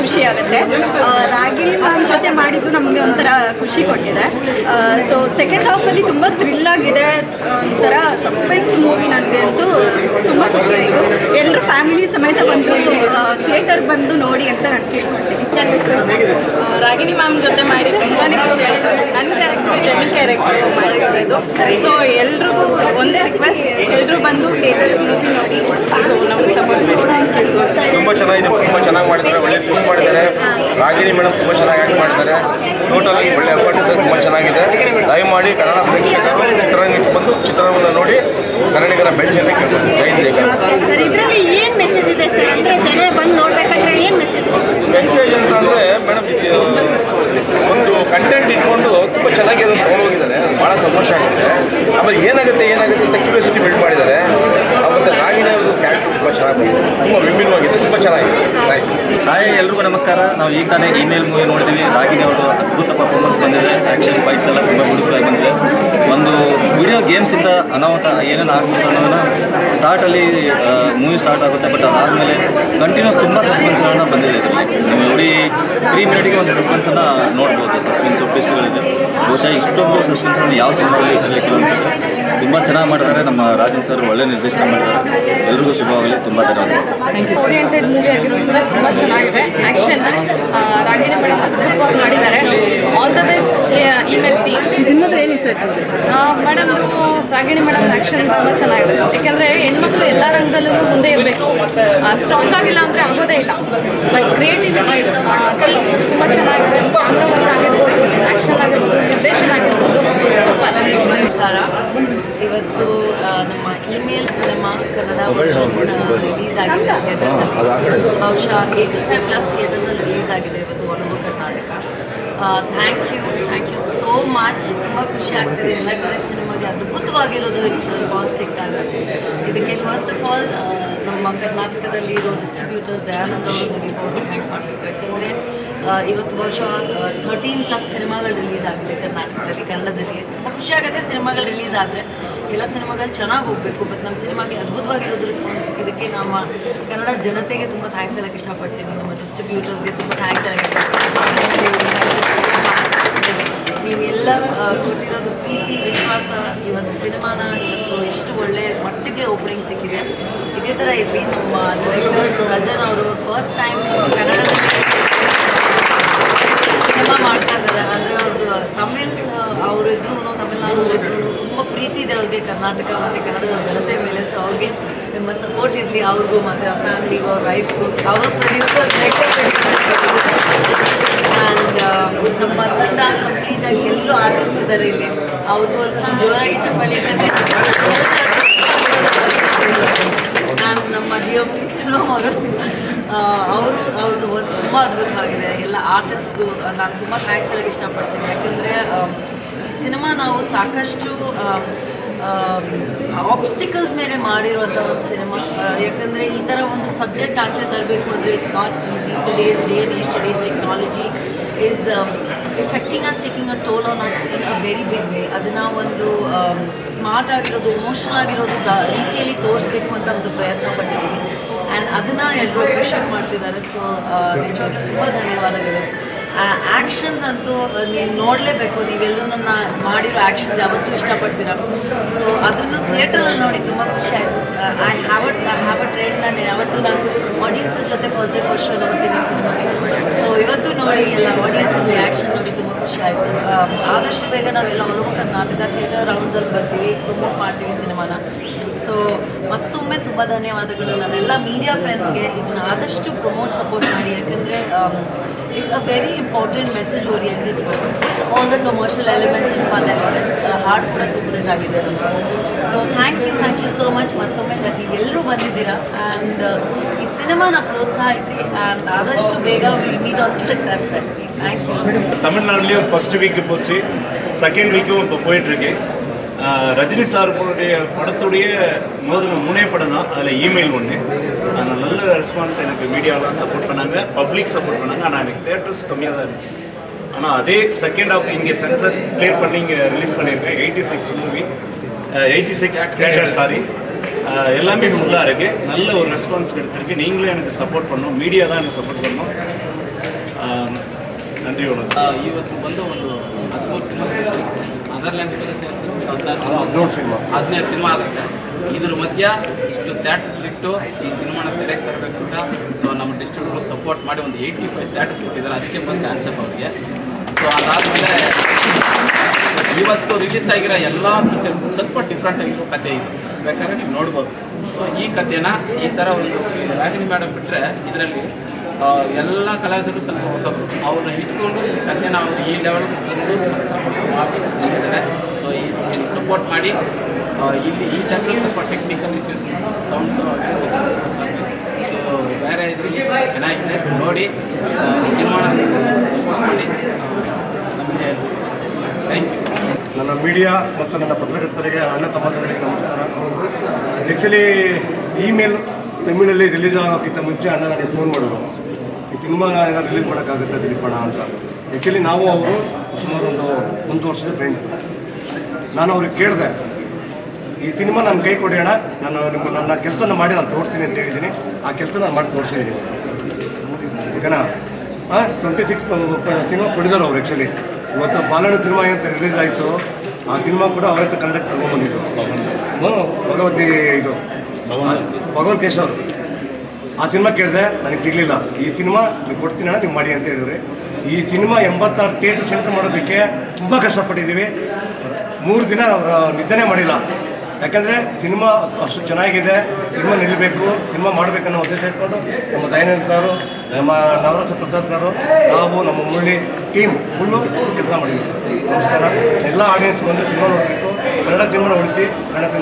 ಖುಷಿ ಆಗುತ್ತೆ. ರಾಗಿಣಿ ಮ್ಯಾಮ್ ಜೊತೆ ಮಾಡಿದ್ದು ನಮಗೆ ಒಂಥರ ಖುಷಿ ಕೊಟ್ಟಿದೆ. ಸೊ ಸೆಕೆಂಡ್ ಹಾಫಲ್ಲಿ ತುಂಬ ಥ್ರಿಲ್ ಆಗಿದೆ. ಒಂಥರ ಸಸ್ಪೆನ್ಸ್ ಮೂವಿ ನನಗೆ ಅಂತೂ ತುಂಬ ಖುಷಿ ಆಯಿತು. ಎಲ್ಲರೂ ಫ್ಯಾಮಿಲಿ ಸಮೇತ ಬಂದು ಥಿಯೇಟರ್ ಬಂದು ನೋಡಿ ಅಂತ ನಾನು ಕೇಳ್ಕೊಳ್ತೀನಿ. ರಾಗಿಣಿ ಮ್ಯಾಮ್ ಜೊತೆ ಮಾಡಿ ತುಂಬಾ ಖುಷಿ ಆಯಿತು. ನನ್ನ ಕ್ಯಾರೆಕ್ಟರ್ ಜನ ಕ್ಯಾರೆಕ್ಟರ್ ಸೊ ಎಲ್ರಿಗೂ ಒಂದೇ ರಿಕ್ವೆಸ್ಟ್ ಎಲ್ಲರೂ ಬಂದು ಥಿಯೇಟರ್ ಮೂವಿ ನೋಡಿ ಸೊ ನಮ್ಗೆ ಸಪೋರ್ಟ್ ಮಾಡಿ. ತುಂಬ ಚೆನ್ನಾಗಿದೆ ತುಂಬ ಚೆನ್ನಾಗಿ ಮಾಡಿದ್ದಾರೆ ಒಳ್ಳೆ ಸ್ಕಿಪ್ ಮಾಡಿದ್ದಾರೆ. ರಾಗಿಣಿ ಮೇಡಮ್ ತುಂಬ ಚೆನ್ನಾಗಿ ಆ್ಯಕ್ಟ್ ಮಾಡಿದ್ದಾರೆ. ಟೋಟಲ್ ಆಗಿ ಒಳ್ಳೆ ಎಫರ್ಟ್ ಇದೆ ತುಂಬ ಚೆನ್ನಾಗಿದೆ. ದಯಮಾಡಿ ಕನ್ನಡ ಪ್ರೇಕ್ಷಕರು ಚಿತ್ರರಂಗಕ್ಕೆ ಬಂದು ಚಿತ್ರವನ್ನು ನೋಡಿ ಕನ್ನಡಿಗರ ಬೆಳೆಸಿ ಅಂತ ಕೇಳ್ಬೋದು ಮೆಸೇಜ್ ಅಂತ ಅಂದರೆ ಮೇಡಮ್ ಒಂದು ಕಂಟೆಂಟ್ ಇಟ್ಕೊಂಡು ತುಂಬ ಚೆನ್ನಾಗಿ ಅದನ್ನು ತೊಗೊಂಡೋಗಿದ್ದಾರೆ ಅದು ಭಾಳ ಸಂತೋಷ ಆಗುತ್ತೆ. ಆಮೇಲೆ ಏನಾಗುತ್ತೆ ಏನಾಗುತ್ತೆ ಅಂತ ಕ್ಯೂರಿಯಾಸಿಟಿ ಬಿಲ್ಡ್ ಮಾಡಿದ್ದಾರೆ ಮತ್ತು ರಾಗಿಣಿ ಅವ್ರದ್ದು ಕ್ಯಾರೆಕ್ಟರ್ ತುಂಬ ಚೆನ್ನಾಗಿ ಬಂದಿದೆ ತುಂಬ ವಿಭಿನ್ನವಾಗಿದೆ ತುಂಬ ಚೆನ್ನಾಗಿದೆ ನೈಸ್ ಹಾಯ್ ಎಲ್ರಿಗೂ ನಮಸ್ಕಾರ. ನಾವು ಈಗ ತಾನೇ ಇಮೇಲ್ ಮೂವಿ ನೋಡ್ತೀವಿ. ರಾಗಿನಿ ಅವರು ಅದ್ಭುತ ಪರ್ಫಾರ್ಮೆನ್ಸ್ ಬಂದಿದೆ. ಆ್ಯಕ್ಷನ್ ಫೈಟ್ಸ್ ಎಲ್ಲ ತುಂಬ ಬ್ಯೂಟಿಫುಲ್ ಆಗಿ ಬಂದಿದೆ. ಗೇಮ್ಸಿಂದ ಅನಾಹುತ ಏನೇನು ಆಗ್ಬೋದು ಅನ್ನೋದನ್ನ ಸ್ಟಾರ್ಟಲ್ಲಿ ಮೂವಿ ಸ್ಟಾರ್ಟ್ ಆಗುತ್ತೆ ಬಟ್ ಅದಾದಮೇಲೆ ಕಂಟಿನ್ಯೂಸ್ ತುಂಬ ಸಸ್ಪೆನ್ಸ್ಗಳನ್ನ ಬಂದಿದೆ ಇದರಲ್ಲಿ. ನೀವು ನೋಡಿ ತ್ರೀ ಮಿನಿಟ್ಗೆ ಒಂದು ಸಸ್ಪೆನ್ಸನ್ನು ನೋಡ್ಬೋದು ಸಸ್ಪೆನ್ಸ್ ಟ್ವಿಸ್ಟ್ಗಳಿದೆ ಬಹುಶಃ ಇಷ್ಟೊಂದು ಸಸ್ಪೆನ್ಸನ್ನು ಯಾವ ಸಿನಿಮಾದಲ್ಲಿ ಇರಲಿಕ್ಕಿಲ್ಲ ಅನಿಸುತ್ತೆ. ತುಂಬ ಚೆನ್ನಾಗಿ ಮಾಡಿದ್ದಾರೆ ನಮ್ಮ ರಾಜನ್ ಸರ್ ಒಳ್ಳೆ ನಿರ್ದೇಶನ ಮಾಡಿದ್ದಾರೆ ಎಲ್ರಿಗೂ ಶುಭವಾಗಲಿ ತುಂಬ ಧನ್ಯವಾದ ಓರಿಯೆಂಟೆಡ್ ಮೂವಿ ಆಗಿರೋದ್ರಿಂದ ತುಂಬ ಚೆನ್ನಾಗಿದೆ. ಆ್ಯಕ್ಷನ್ ರಾಗಿಣಿ ಮೇಡಮ್ ಅದ್ಭುತವಾಗಿ ಮಾಡಿದ್ದಾರೆ. All the best email team ಮೇಡಮ್ದು Ragini madam action ತುಂಬ ಚೆನ್ನಾಗಿದೆ ಯಾಕೆಂದರೆ ಹೆಣ್ಮಕ್ಳು ಎಲ್ಲ ರಂಗದಲ್ಲೂ ಮುಂದೆ ಇರಬೇಕು. ಸ್ಟ್ರಾಂಗ್ ಆಗಿಲ್ಲ ಅಂದರೆ ಆಗೋದೇ ಇಲ್ಲ. ಬಟ್ ಕ್ರಿಯೇಟಿವಿಟಿ ಟೀಮ್ ತುಂಬ ಚೆನ್ನಾಗಿದೆ ಕ್ಯಾಮ್ರಾ ವರ್ಕ್ ಆಗಿರ್ಬೋದು ಆ್ಯಕ್ಷನ್ ಆಗಿರ್ಬೋದು ನಿರ್ದೇಶನ ಆಗಿರ್ಬೋದು ಸೂಪರ್ ನಮಸ್ಕಾರ. ಇವತ್ತು ನಮ್ಮ ಇಮೇಲ್ ಸಿನಿಮಾ ಕನ್ನಡ ರಿಲೀಸ್ ಆಗಿದೆ ಥಿಯೇಟರ್ಸಲ್ಲಿ ಬಹುಶಃ ಏಯ್ಟಿ ಫೈವ್ ಪ್ಲಸ್ ಥಿಯೇಟರ್ಸಲ್ಲಿ ರಿಲೀಸ್ ಆಗಿದೆ ಇವತ್ತು ಒಣಗು Karnataka thank you thank you so much ತುಂಬ ಖುಷಿ ಆಗ್ತಿದೆ. ಎಲ್ಲ ಕಡೆ ಸಿನಿಮಾಗೆ ಅದ್ಭುತವಾಗಿರೋದು ರೆಸ್ಪಾನ್ಸ್ ಸಿಗ್ತಾ ಇದೆ. ಇದಕ್ಕೆ ಫಸ್ಟ್ ಆಫ್ ಆಲ್ ನಮ್ಮ ಕರ್ನಾಟಕದಲ್ಲಿ ಇರೋ ಡಿಸ್ಟ್ರಿಬ್ಯೂಟರ್ಸ್ ದಯಾನಂದ ಅವರು ದಿಲೀಪ್ ಥ್ಯಾಂಕ್ ಮಾಡಬೇಕು ಯಾಕಂದರೆ ಇವತ್ತು ವರ್ಷ ಥರ್ಟೀನ್ ಪ್ಲಸ್ ಸಿನಿಮಾಗಳು ರಿಲೀಸ್ ಆಗಿದೆ ಕರ್ನಾಟಕದಲ್ಲಿ, ಕನ್ನಡದಲ್ಲಿ. ತುಂಬ ಖುಷಿಯಾಗುತ್ತೆ ಸಿನಿಮಾಗಳು ರಿಲೀಸ್ ಆದರೆ. ಎಲ್ಲ ಸಿನಿಮಾಗಳು ಚೆನ್ನಾಗಿ ಹೋಗಬೇಕು ಬಟ್ ನಮ್ಮ ಸಿನಿಮಾಗೆ ಅದ್ಭುತವಾಗಿರೋದು ರೆಸ್ಪಾನ್ಸ್ ಸಿಕ್ಕಿದ್ದಕ್ಕೆ ನಮ್ಮ ಕನ್ನಡ ಜನತೆಗೆ ತುಂಬ ಥ್ಯಾಂಕ್ಸ್ ಹೇಳಕ್ಕೆ ಇಷ್ಟಪಡ್ತೀನಿ. ನಮ್ಮ ಡಿಸ್ಟ್ರಿಬ್ಯೂಟರ್ಸ್ಗೆ ತುಂಬ ಥ್ಯಾಂಕ್ಸ್ ಹೇಳಕ್ಕೆ ಆ, ಕೊಟ್ಟಿರೋದು ಪ್ರೀತಿ ವಿಶ್ವಾಸ ಈ ಒಂದು ಸಿನಿಮಾನ ಇವತ್ತು ಇಷ್ಟು ಒಳ್ಳೆ ಮಟ್ಟಿಗೆ ಓಪನಿಂಗ್ ಸಿಕ್ಕಿದೆ. ಇದೇ ಥರ ಇರಲಿ ನಮ್ಮ ಡೈರೆಕ್ಟರ್ ರಜನ್ ಅವರು ಫಸ್ಟ್ ಟೈಮ್ ಕನ್ನಡದಲ್ಲಿ ಸಿನಿಮಾ ಮಾಡ್ತಾ ಇದ್ದಾರೆ. ಅಂದರೆ ಅವ್ರದ್ದು ತಮಿಳ್ ಅವರು ಇದ್ರು ತಮಿಳ್ನಾಡು ಇದ್ರು ತುಂಬ ಪ್ರೀತಿ ಇದೆ ಅವ್ರಿಗೆ ಕರ್ನಾಟಕ ಮತ್ತು ಕನ್ನಡದ ಜನತೆ ಮೇಲೆ. ಸೊ ಅವ್ರಿಗೆ ನಿಮ್ಮ ಸಪೋರ್ಟ್ ಇರಲಿ ಅವ್ರಿಗೂ ಮತ್ತು ಫ್ಯಾಮಿಲಿಗೂ ಅವ್ರ ವೈಫ್ಗೂ ಅವ್ರ ಪ್ರೊಡ್ಯೂಸರ್ ಆ್ಯಂಡ್ ನಮ್ಮ ತಂಡ ಕಂಪ್ಲೀಟಾಗಿ ಎಲ್ಲರೂ ಆರ್ಟಿಸ್ಟ್ ಇದ್ದಾರೆ ಇಲ್ಲಿ. ಅವ್ರಿಗೂ ಒಂದ್ಸಲ ಜೋರಾಗಿ ಚಪ್ಪಾಳಿ ನಾನು ನಮ್ಮ ಜಿಯೋ ಸಿನಿಮಾ ಅವರು ಅವರು ಅವ್ರದ್ದು ವರ್ಕ್ ತುಂಬ ಅದ್ಭುತವಾಗಿದೆ. ಎಲ್ಲ ಆರ್ಟಿಸ್ಟ್ಗೂ ನಾನು ತುಂಬ ಥ್ಯಾಂಕ್ಸ್ ಹೇಳಕ್ಕೆ ಇಷ್ಟಪಡ್ತೀನಿ. ಯಾಕಂದರೆ ಈ ಸಿನಿಮಾ ನಾವು ಸಾಕಷ್ಟು ಆಬ್ಸ್ಟಿಕಲ್ಸ್ ಮೇಲೆ ಮಾಡಿರುವಂಥ ಒಂದು ಸಿನಿಮಾ ಯಾಕಂದರೆ ಈ ಥರ ಒಂದು ಸಬ್ಜೆಕ್ಟ್ ಆಚೆ ತರಬೇಕು ಅಂದರೆ it's not easy today's day today's technology is effecting us taking a toll on us in a very big way ಅದನ್ನು ಒಂದು ಸ್ಮಾರ್ಟ್ ಆಗಿರೋದು ಇಮೋಷನಲ್ ಆಗಿರೋದು ದ, ರೀತಿಯಲ್ಲಿ ತೋರಿಸ್ಬೇಕು ಅಂತ ಒಂದು ಪ್ರಯತ್ನ ಪಟ್ಟಿದ್ದೀವಿ ಆ್ಯಂಡ್ ಅದನ್ನು ಎಲ್ಲರೂ ಅಪ್ರಿಷಿಯೇಟ್ ಮಾಡ್ತಿದ್ದಾರೆ. ಸೊ ನಿಜವಾಗ್ಲೂ ತುಂಬ ಧನ್ಯವಾದಗಳು. ಆ್ಯಕ್ಷನ್ಸ್ ಅಂತೂ ನೀವು ನೋಡಲೇಬೇಕು. ನೀವೆಲ್ಲರೂ ನನ್ನ ಮಾಡಿರೋ ಆ್ಯಕ್ಷನ್ಸ್ ಯಾವತ್ತೂ ಇಷ್ಟಪಡ್ತೀರ. ಸೊ ಅದನ್ನು ಥಿಯೇಟರಲ್ಲಿ ನೋಡಿ ತುಂಬ ಖುಷಿ ಆಯಿತು. I have at I have a trade ನಾನು ಯಾವತ್ತೂ ನಾನು ಆಡಿಯನ್ಸ್ ಜೊತೆ ಫಸ್ಟ್ ಡೇ ಫಸ್ಟ್ ಶೋ ನೋಡ್ತೀನಿ ಸಿನಿಮಾಗೆ. ಸೊ ಇವತ್ತು ನೋಡಿ ಎಲ್ಲ ಆಡಿಯನ್ಸಸ್ ರಿಯಾಕ್ಷನ್ ನೋಡಿ ತುಂಬ ಖುಷಿ ಆಯಿತು. ಆದಷ್ಟು ಬೇಗ ನಾವೆಲ್ಲ ಹೊರಗು ಕರ್ನಾಟಕ ಥಿಯೇಟರ್ ರೌಂಡ್ಸಲ್ಲಿ ಬರ್ತೀವಿ ಪ್ರಮೋಟ್ ಮಾಡ್ತೀವಿ ಸಿನಿಮಾನ ಸೊ ಮತ್ತೊಮ್ಮೆ ತುಂಬ ಧನ್ಯವಾದಗಳು ನನ್ನೆಲ್ಲ ಮೀಡಿಯಾ ಫ್ರೆಂಡ್ಸ್ಗೆ ಇದನ್ನ ಆದಷ್ಟು ಪ್ರಮೋಟ್ ಸಪೋರ್ಟ್ ಮಾಡಿ ಯಾಕಂದರೆ it's a very important message oriented with all the commercial elements and fun elements heart ಕೂಡ ಸೂಪರ್ ಹಿಟ್ ಆಗಿದೆ so thank you thank you so much ಮತ್ತೊಮ್ಮೆ ನೀವೆಲ್ಲರೂ ಬಂದಿದ್ದೀರಾ ಆ್ಯಂಡ್ ಈ ಸಿನಿಮಾನ ಪ್ರೋತ್ಸಾಹಿಸಿ ಆ್ಯಂಡ್ ಆದಷ್ಟು ಬೇಗ will meet on the success fest thank you தமிழ்நாடுலேயும் first week போச்சு செகண்ட் வீக்கும் இப்போ போயிட்டுருக்கு ரஜினி சாருடைய படத்துடைய முதல்ல மூணே படம் தான். அதில் இமெயில் ஒன்று அதில் நல்ல ரெஸ்பான்ஸ் எனக்கு மீடியாலாம் சப்போர்ட் பண்ணாங்க. பப்ளிக் சப்போர்ட் பண்ணாங்க. ஆனால் எனக்கு தேட்டர்ஸ் கம்மியாக தான் இருந்துச்சு. ஆனால் அதே செகண்ட் ஆஃப் இங்கே சென்சர் கிளியர் பண்ணி இங்கே ரிலீஸ் பண்ணியிருக்கேன். Eighty six movie eighty six theatre sorry எல்லாமே ஃபுல்லாக இருக்குது நல்ல ஒரு ரெஸ்பான்ஸ் கிடைச்சிருக்கு. நீங்களும் எனக்கு சப்போர்ட் பண்ணணும். மீடியா தான் எனக்கு சப்போர்ட் பண்ணணும். ಹೇಳೋದು ಇವತ್ತು ಬಂದು ಒಂದು ಹದಿಮೂರು ಸಿನಿಮಾ ಅದರ್ಲ್ಯಾಂಡ್ ಹದಿನೇಳು ಸಿನಿಮಾ. ಹದಿನೈದು ಸಿನಿಮಾ ಆಗುತ್ತೆ. ಇದ್ರ ಮಧ್ಯ ಇಷ್ಟು ಥ್ಯಾಟ್ರ್ ಇಟ್ಟು ಈ ಸಿನಿಮಾನ ತೆರೆಗೆ ತರಬೇಕಂತ ಅಂತ. ಸೊ ನಮ್ಮ ಡಿಸ್ಟ್ರಿಬ್ಯೂಟರ್ ಸಪೋರ್ಟ್ ಮಾಡಿ ಒಂದು ಏಯ್ಟಿ ಫೈವ್ ಥ್ಯಾಟ್ಸ್ ಕೊಟ್ಟಿದ್ದಾರೆ. ಅದಕ್ಕೆ ಫಸ್ಟ್ ಆನ್ಸರ್ ಅವ್ರಿಗೆ. ಸೊ ಅದಾದಮೇಲೆ ಇವತ್ತು ರಿಲೀಸ್ ಆಗಿರೋ ಎಲ್ಲ ಪಿಕ್ಚರ್ ಸ್ವಲ್ಪ ಡಿಫ್ರೆಂಟ್ ಆಗಿರೋ ಕತೆ ಇದೆ. ಬೇಕಾದ್ರೆ ನೀವು ನೋಡ್ಬೋದು. ಸೊ ಈ ಕಥೆನ ಈ ಥರ ಒಂದು ರಾಗಿಣಿ ಮೇಡಮ್ ಬಿಟ್ಟರೆ ಇದರಲ್ಲಿ ಎಲ್ಲ ಕಲಾವಿದರು ಸ್ವಲ್ಪ ಹೊಸದು ಅವ್ರನ್ನ ಇಟ್ಕೊಂಡು ಕಥೆ ನಾವು ಈ ಲೆವೆಲ್ಗೆ ತಂದು ಮಾಡಿದ್ದಾರೆ ಸೊ ಈ ಸಪೋರ್ಟ್ ಮಾಡಿ ಇಲ್ಲಿ ಈ ಟೈಮಲ್ಲಿ ಸ್ವಲ್ಪ ಟೆಕ್ನಿಕಲ್ ಇಶ್ಯೂಸ್ ಸೌಂಡ್ಸು ಸೊ ಬೇರೆ ಇದರಲ್ಲಿ ಚೆನ್ನಾಗಿದೆ. ನೋಡಿ ಸಿನಿಮಾ ಸಪೋರ್ಟ್ ಮಾಡಿ. ನಮಗೆ ಥ್ಯಾಂಕ್ ಯು ನನ್ನ ಮೀಡಿಯಾ ಮತ್ತು ನನ್ನ ಪತ್ರಕರ್ತರಿಗೆ ಅಣ್ಣ ತಮ್ಮ ನಮಸ್ಕಾರ. ಆ್ಯಕ್ಚುಲಿ ಇಮೇಲ್ ತಮಿಳಲ್ಲಿ ರಿಲೀಸ್ ಆಗೋಕ್ಕಿಂತ ಮುಂಚೆ ಅಣ್ಣ ನನಗೆ ಫೋನ್ ಮಾಡೋದು ಈ ಸಿನಿಮಾ ಏನಾದ್ರು ರಿಲೀಸ್ ಮಾಡೋಕ್ಕಾಗುತ್ತೆ ದಿಲೀಪಣ ಅಂತ. ಆ್ಯಕ್ಚುಲಿ ನಾವು ಅವರು ಸುಮಾರು ಒಂದು ಒಂದು ವರ್ಷದ ಫ್ರೆಂಡ್ಸ್ ನಾನು ಅವ್ರಿಗೆ ಕೇಳಿದೆ, ಈ ಸಿನಿಮಾ ನನ್ನ ಕೈ ಕೊಡಿ ಅಣ್ಣ, ನಾನು ನಿಮ್ಮ ನನ್ನ ಕೆಲಸನ ಮಾಡಿ ನಾನು ತೋರಿಸ್ತೀನಿ ಅಂತ ಹೇಳಿದ್ದೀನಿ. ಆ ಕೆಲಸ ನಾನು ಮಾಡಿ ತೋರಿಸಿದ್ದೀನಿ ಓಕೆನಾ? ಹಾಂ ಟ್ವೆಂಟಿ ಸಿಕ್ಸ್ ಸಿನಿಮಾ ಕೊಡಿದ್ದಾರೆ ಅವ್ರು ಆ್ಯಕ್ಚುಲಿ ಇವತ್ತು ಬಾಲಣ್ಣ ಸಿನಿಮಾ ಅಂತ ರಿಲೀಸ್ ಆಯಿತು, ಆ ಸಿನಿಮಾ ಕೂಡ ಅವರತ್ತ ಕನ್ನಡಕ್ಕೆ ತಗೊಂಡ್ಬಂದಿದ್ದು ಭಗವತಿ ಇದು. ಭಗವಂತ ಕೇಶವ್ ಆ ಸಿನಿಮಾ ಕೇಳಿದೆ ನನಗೆ ಸಿಗಲಿಲ್ಲ. ಈ ಸಿನಿಮಾ ನೀವು ಕೊಡ್ತೀನಿ ನೀವು ಮಾಡಿ ಅಂತ ಹೇಳಿದ್ರಿ. ಈ ಸಿನಿಮಾ ಎಂಬತ್ತಾರು ಥಿಯೇಟ್ರ್ ಸೆಂಟರ್ ಮಾಡೋದಕ್ಕೆ ತುಂಬ ಕಷ್ಟಪಟ್ಟಿದ್ದೀವಿ. ಮೂರು ದಿನ ಅವರ ನಿದ್ದೆನೇ ಮಾಡಿಲ್ಲ. ಯಾಕಂದರೆ ಸಿನಿಮಾ ಅಷ್ಟು ಚೆನ್ನಾಗಿದೆ, ಸಿನಿಮಾ ನಿಲ್ಲಬೇಕು ಸಿನಿಮಾ ಮಾಡಬೇಕನ್ನೋ ಉದ್ದೇಶ ಇಟ್ಕೊಂಡು ನಮ್ಮ ದಯಾನಂದ ಸಾರು, ನಮ್ಮ ನವರಾಜ ಪ್ರಸಾದ್ ಸಾರು, ನಾವು, ನಮ್ಮ ಮುಳ್ಳಿ ಟೀಮ್ ಫುಲ್ಲು ಕೆಲಸ ಮಾಡಿದ್ದೀವಿ ನಮಸ್ಕಾರ. ಎಲ್ಲ ಆಡಿಯನ್ಸ್ ಬಂದು ಸಿನಿಮಾ ನೋಡಬೇಕು. ಕನ್ನಡ ಸಿನಿಮಾ ಉಳಿಸಿ ಕನ್ನಡ